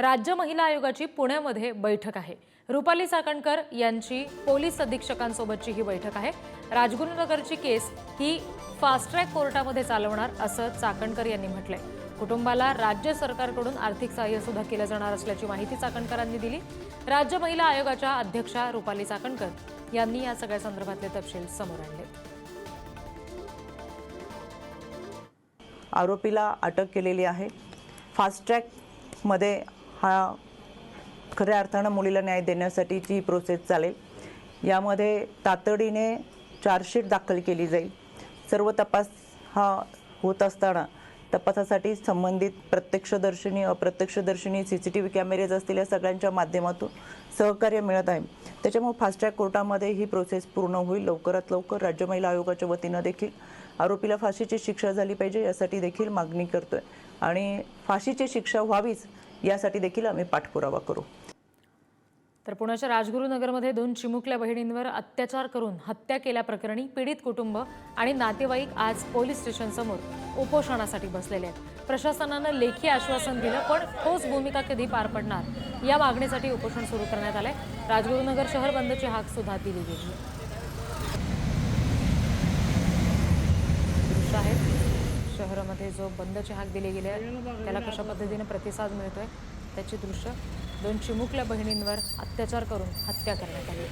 राज्य महिला आयोगाची पुण्यामध्ये बैठक आहे. रुपाली चाकणकर यांची पोलीस अधीक्षकांसोबतची ही बैठक आहे. राजगुरुनगरची केस ही फास्ट ट्रॅक कोर्टामध्ये चालवणार असं चाकणकर यांनी म्हटलंय. कुटुंबाला राज्य सरकारकडून आर्थिक सहाय्य सुद्धा केलं जाणार असल्याची माहिती चाकणकरांनी दिली. राज्य महिला आयोगाच्या अध्यक्षा रुपाली चाकणकर यांनी या सगळ्या संदर्भातले तपशील समोर आणले. आरोपीला अटक केलेली आहे. फास्ट ट्रॅकमध्ये हा खऱ्या अर्थानं मुलीला न्याय देण्यासाठीची प्रोसेस चालेल. यामध्ये तातडीने चार्जशीट दाखल केली जाईल. सर्व तपास हा होत असताना तपासासाठी संबंधित प्रत्यक्षदर्शनी अप्रत्यक्षदर्शनी C C T V cameras असतील या सगळ्यांच्या माध्यमातून सहकार्य मिळत आहे. त्याच्यामुळे फास्टट्रॅक कोर्टामध्ये ही प्रोसेस पूर्ण होईल. लवकरात लवकर राज्य महिला आयोगाच्या वतीनं देखील आरोपीला फाशीची शिक्षा झाली पाहिजे यासाठी देखील मागणी करतोय. आणि फाशीची शिक्षा व्हावीच यासाठी देखील आम्ही पाठपुरावा करू. तर पुण्याच्या राजगुरुनगरमध्ये दोन चिमुकल्या बहिणींवर अत्याचार करून हत्या केल्याप्रकरणी पीडित कुटुंब आणि नातेवाईक आज पोलीस स्टेशनसमोर उपोषणासाठी बसलेले आहेत. प्रशासनानं लेखी आश्वासन दिलं पण ठोस भूमिका कधी पार पडणार? या मागणीसाठी उपोषण सुरू करण्यात आलंय. राजगुरुनगर शहर बंदची हाक सुद्धा दिली गेली दृश्य आहे शहरामध्ये जो बंदची हाक दिली गेली आहे त्याला कशा पद्धतीने प्रतिसाद मिळतोय त्याची दृश्य दोन चिमुकल्या बहिणींवर अत्याचार करून हत्या करण्यात आली.